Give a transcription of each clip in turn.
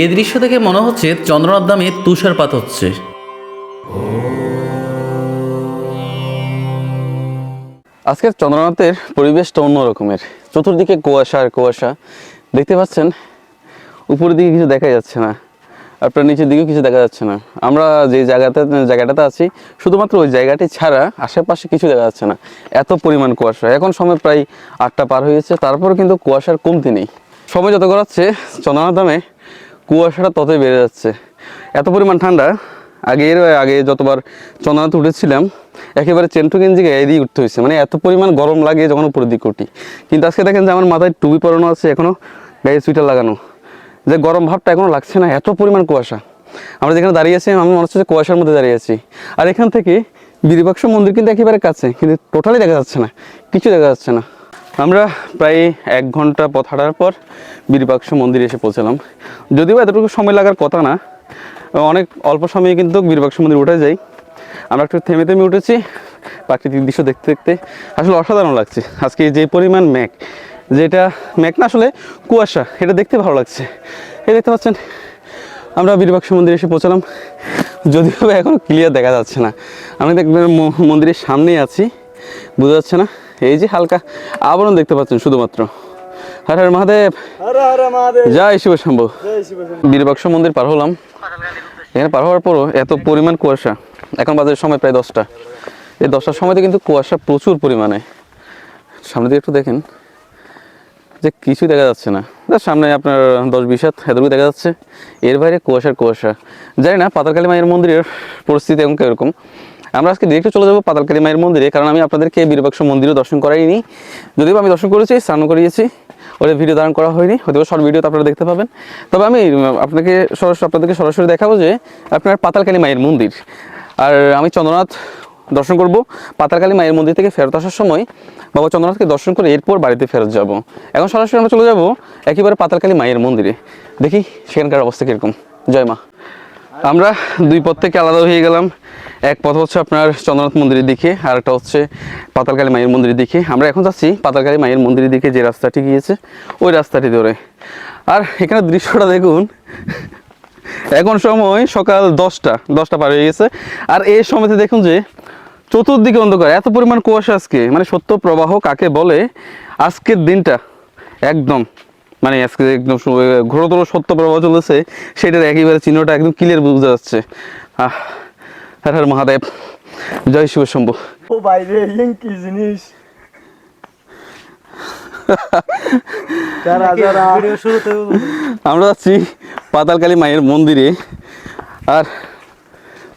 এই দৃশ্য দেখে মনে হচ্ছে চন্দ্রনাথ দামে তুষারপাত হচ্ছে। আজকের চন্দ্রনাথের পরিবেশটা অন্য রকমের চতুর্দিকে কুয়াশা আর কুয়াশা। দেখতে পাচ্ছেন, উপরের দিকে কিছু দেখা যাচ্ছে না আপনার নিচের দিকেও কিছু দেখা যাচ্ছে না। আমরা যে জায়গাতে, জায়গাটাতে আছি, শুধুমাত্র ওই জায়গাটি ছাড়া আশেপাশে কিছু দেখা যাচ্ছে না। এত পরিমাণ কুয়াশা। এখন সময় প্রায় আটটা পার হয়েছে তারপরে কিন্তু কুয়াশার কমতি নেই। সময় যত গড়াচ্ছে, চন্দ্রনাথ দামে কুয়াশাটা ততই বেড়ে যাচ্ছে। এত পরিমাণ ঠান্ডা, আগে এর, আগে যতবার চন্দ্রনাথ উঠেছিলাম, একেবারে চেন্টু গেঞ্জি গায়ে দিয়ে উঠতে হয়েছে। মানে এত পরিমাণ গরম লাগে যখন উপরের দিকে উঠি। কিন্তু আজকে দেখেন যে আমার মাথায় টুপি পরানো আছে এখনও গায়ে সুইটার লাগানো। যে গরম ভাবটা এখনও লাগছে না, এত পরিমাণ কুয়াশা। আমরা যেখানে দাঁড়িয়ে আছি, আমি মনে হচ্ছে কুয়াশার মধ্যে দাঁড়িয়ে আছি। আর এখান থেকে বিরুপাক্ষ মন্দির কিন্তু একেবারে কাছে, কিন্তু টোটালি দেখা যাচ্ছে না, কিছু দেখা যাচ্ছে না। আমরা প্রায় এক ঘণ্টা পথ হাঁটার পর বিরুপাক্ষ মন্দিরে এসে পৌঁছলাম। যদিও এতটুকু সময় লাগার কথা না, অনেক অল্প সময়ে কিন্তু বিরুপাক্ষ মন্দির উঠে যাই আমরা একটু থেমে থেমে উঠেছি, প্রাকৃতিক দৃশ্য দেখতে দেখতে আসলে অসাধারণ লাগছে। আজকে যে পরিমাণ ম্যাক যেটা ম্যাক না আসলে কুয়াশা, এটা দেখতে ভালো লাগছে। এই দেখতে পাচ্ছেন, আমরা বিরুপাক্ষ মন্দিরে এসে পৌঁছালাম। যদিও বা এখনও ক্লিয়ার দেখা যাচ্ছে না। আমি দেখবেন মন্দিরের সামনেই আছি, বোঝা যাচ্ছে না। এই যে হালকা আবরণ দেখতে পাচ্ছেন শুধুমাত্র। হর হর মহাদেব। হর হর মহাদেব। জয় শিব শম্ভু। জয় শিব শম্ভু। বীরবাক্স মন্দির পার হলাম। এখানে পার হওয়ার পরও এত পরিমাণ কুয়াশা। এখন বাজারের সময় প্রায় দশটা। এই দশটার সময়তে কিন্তু কুয়াশা প্রচুর পরিমাণে। সামনে দিকে একটু দেখেন যে কিছু দেখা যাচ্ছে না। সামনে আপনার দশ বিশ হাত এতটুকু দেখা যাচ্ছে। এর বাইরে কুয়াশার কুয়াশা। জানি না পাতালকালী মায়ের মন্দিরের পরিস্থিতি এখন কীরকম। আমরা আজকে ডিরেক্ট চলে যাব পাতালকালী মায়ের মন্দিরে, কারণ আমি আপনাদেরকে বীরবাক্স মন্দিরও দর্শন করাইনি। যদিও আমি দর্শন করেছি স্নান করিয়েছি ওটা ভিডিও ধারণ করা হয়নি হয়তো শর্ট ভিডিওতে আপনারা দেখতে পাবেন। তবে আমি আপনাকে সরাসরি আপনাদেরকে সরাসরি দেখাবো যে আপনার পাতালকালী মায়ের মন্দির। আর আমি চন্দ্রনাথ দর্শন করব। পাতালকালী মায়ের মন্দির থেকে ফেরত আসার সময় বাবা চন্দ্রনাথকে দর্শন করে এরপর বাড়িতে ফেরত যাব। এখন সরাসরি আমরা চলে যাব একেবারে পাতালকালী মায়ের মন্দিরে। দেখি সেখানকার অবস্থা কীরকম। জয় মা। আমরা দুই পথ থেকে আলাদা হয়ে গেলাম। এক পথ হচ্ছে আপনার চন্দ্রনাথ মন্দিরের দিকে, আর একটা হচ্ছে পাতালকালী মায়ের মন্দিরের দিকে। আমরা এখন যাচ্ছি পাতালকালী মায়ের মন্দিরের দিকে, যে রাস্তাটি গিয়েছে, ওই রাস্তাটি ধরে। আর এখানে দৃশ্যটা দেখুন, এখন সময় সকাল দশটা দশটা পার হয়ে গেছে। আর এই সময়তে দেখুন যে, চতুর্দিকে অন্ধকার, এত পরিমাণ কুয়াশা আজকে। মানে সত্য প্রবাহ কাকে বলে? আজকের দিনটা একদম মানে আজকে একদম ঘোরতর সত্য প্রবাহ চলেছে, সেটার একেবারে চিহ্নটা একদম ক্লিয়ার বোঝা যাচ্ছে। আহ হর হর মহাদেব। জয় শিব শম্ভু। ও বাইরে ইং কি জিনিস। যারা যারা। ভিডিও শুরুতে আমরা যাচ্ছি পাতালকালী মায়ের মন্দিরে। আর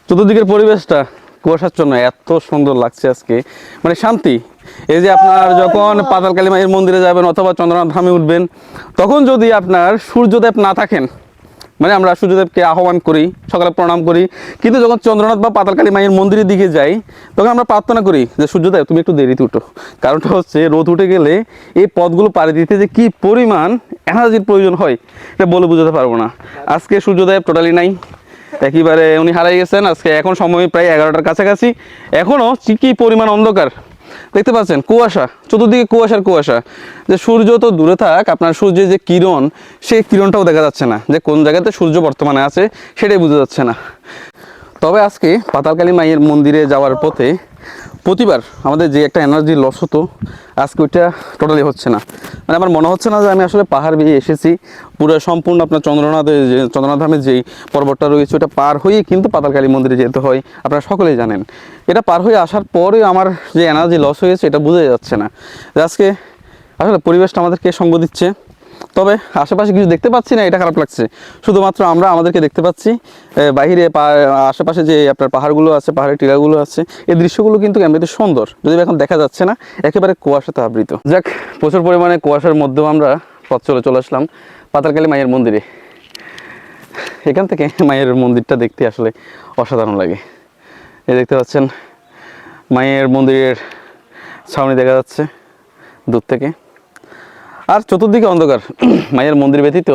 চতুর্দিকের পরিবেশটা কুয়াশাচ্ছন্ন এত সুন্দর লাগছে আজকে। মানে শান্তি। এই যে আপনার যখন পাতালকালী মায়ের মন্দিরে যাবেন অথবা চন্দ্রনাথ ধামে উঠবেন তখন যদি আপনার সূর্যদেব না থাকেন মানে আমরা সূর্যদেবকে আহ্বান করি, সকালে প্রণাম করি। কিন্তু যখন চন্দ্রনাথ বা পাতালকালী মায়ের মন্দিরের দিকে যাই, তখন আমরা প্রার্থনা করি যে সূর্যদেব তুমি একটু দেরিতে উঠো। কারণটা হচ্ছে, রোদ উঠে গেলে এই পথগুলো পাড়ি দিতে যে কি পরিমাণ এনার্জির প্রয়োজন হয়, এটা বলে বোঝাতে পারব না। আজকে সূর্যদেব টোটালি নাই। একেবারে উনি হারাই গেছেন। আজকে এখন সময় প্রায় এগারোটার কাছাকাছি। এখনও কি পরিমাণ অন্ধকার? দেখতে পাচ্ছেন, কুয়াশা, চতুর্দিকে কুয়াশার কুয়াশা। যে সূর্য তো দূরে থাক, আপনার সূর্যের যে কিরণ, সেই কিরণটাও দেখা যাচ্ছে না। যে কোন জায়গাতে সূর্য বর্তমানে আছে, সেটাই বোঝা যাচ্ছে না। তবে আজকে পাতালকালী মায়ের মন্দিরে যাওয়ার পথে প্রতিবার আমাদের যে একটা এনার্জি লস হতো, আজকে ওইটা টোটালি হচ্ছে না। মানে আমার মনে হচ্ছে না যে আমি আসলে পাহাড় বেয়ে এসেছি, পুরো সম্পূর্ণ আপনার চন্দ্রনাথের যে চন্দ্রনাথ ধামের যেই পর্বতটা রয়েছে, ওটা পার হয়ে কিন্তু পাতালকালী মন্দিরে যেতে হয়, আপনারা সকলেই জানেন। এটা পার হয়ে আসার পরে আমার যে এনার্জি লস হয়েছে, এটা বোঝা যাচ্ছে না। আজকে আসলে পরিবেশটা আমাদেরকে সঙ্গ দিচ্ছে। তবে আশেপাশে কিছু দেখতে পাচ্ছি না এটা খারাপ লাগছে। শুধুমাত্র আমরা আমাদেরকে দেখতে পাচ্ছি। এ, পা- আশেপাশে যে আপনার পাহাড়গুলো আছে পাহাড়ের টিলাগুলো আছে এই দৃশ্যগুলো কিন্তু এমনিতে সুন্দর। যদি এখন দেখা যাচ্ছে না একেবারে কুয়াশাতে আবৃত। যাক প্রচুর পরিমাণে কুয়াশার মধ্যেও আমরা পথ চলে চলে আসলাম পাতালকালী মায়ের মন্দিরে। এখান থেকে মায়ের মন্দিরটা দেখতে আসলে অসাধারণ লাগে। এই দেখতে পাচ্ছেন মায়ের মন্দিরের ছাউনি দেখা যাচ্ছে দূর থেকে। আর চতুর্দিকে অন্ধকার মায়ের মন্দির ব্যতীত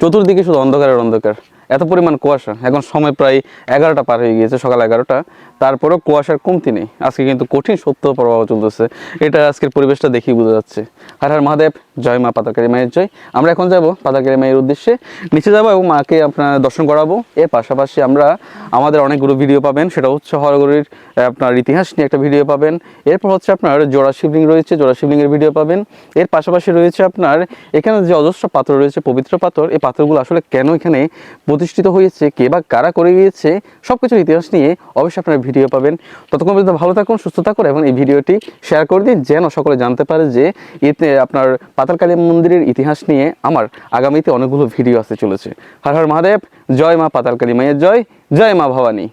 চতুর্দিকে শুধু অন্ধকারের অন্ধকার। এত পরিমাণ কুয়াশা। এখন সময় প্রায় এগারোটা পার হয়ে গিয়েছে, সকাল এগারোটা। তারপরেও কুয়াশার কমতি নেই। আজকে কিন্তু কঠিন সত্য প্রবাহ চলতেছে। এটা আজকের পরিবেশটা দেখেই বোঝা যাচ্ছে। হর হর মহাদেব, জয় মা পাতাকালী মায়ের জয়। আমরা এখন যাব পাতাকালী মায়ের উদ্দেশ্যে। নিচে যাব এবং মাকে আপনার দর্শন করাবো। এর পাশাপাশি আমরা আমাদের অনেকগুলো ভিডিও পাবেন। সেটা হচ্ছে হরগরির আপনার ইতিহাস নিয়ে একটা ভিডিও পাবেন। এরপর হচ্ছে আপনার জোড়া শিবলিং রয়েছে, জোড়া শিবলিংয়ের ভিডিও পাবেন। এর পাশাপাশি রয়েছে আপনার এখানে যে অজস্র পাথর রয়েছে, পবিত্র পাথর, এই পাথরগুলো আসলে কেন এখানে প্রতিষ্ঠিত হয়েছে, কে বা কারা করে গিয়েছে সব কিছুর ইতিহাস নিয়ে অবশ্যই আপনারা ভিডিও পাবেন। ততক্ষণ পর্যন্ত ভালো থাকুন, সুস্থ থাকুন এবং এই ভিডিওটি শেয়ার করে দিন যেন সকলে জানতে পারে যে এতে আপনার পাতালকালী মন্দিরের ইতিহাস নিয়ে আমার আগামীতে অনেকগুলো ভিডিও আসতে চলেছে। হর হর মহাদেব, জয় মা পাতালকালী মায়ের জয় জয় মা ভবানী।